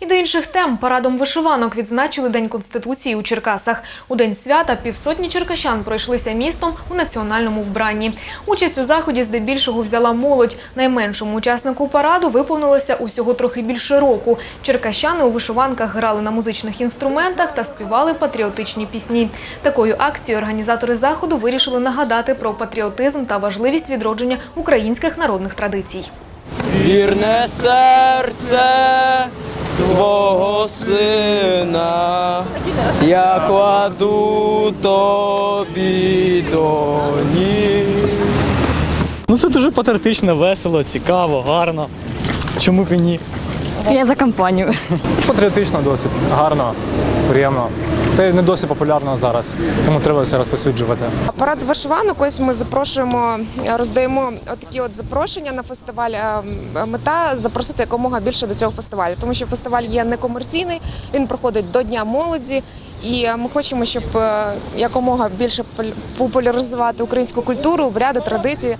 І до інших тем парадом вишиванок відзначили День Конституції у Черкасах. У день свята півсотні черкащан пройшлися містом у національному вбранні. Участь у заході здебільшого взяла молодь. Найменшому учаснику параду виповнилося усього трохи більше року. Черкащани у вишиванках грали на музичних інструментах та співали патріотичні пісні. Такою акцією організатори заходу вирішили нагадати про патріотизм та важливість відродження українських народних традицій. Вірне сина, я кладу тобі до ніг. Ну це дуже патріотично, весело, цікаво, гарно. Чому б і ні? Я за компанію. Це патріотично досить, гарно, приємно. Та й не досить популярно зараз, тому треба все розповсюджувати. Парад вишиванок. Ось ми запрошуємо, роздаємо такі от запрошення на фестиваль. Е, Мета запросити якомога більше до цього фестивалю, тому що фестиваль є некомерційний, він проходить до Дня молоді. І ми хочемо, щоб е, якомога більше популяризувати українську культуру, обряди, традиції.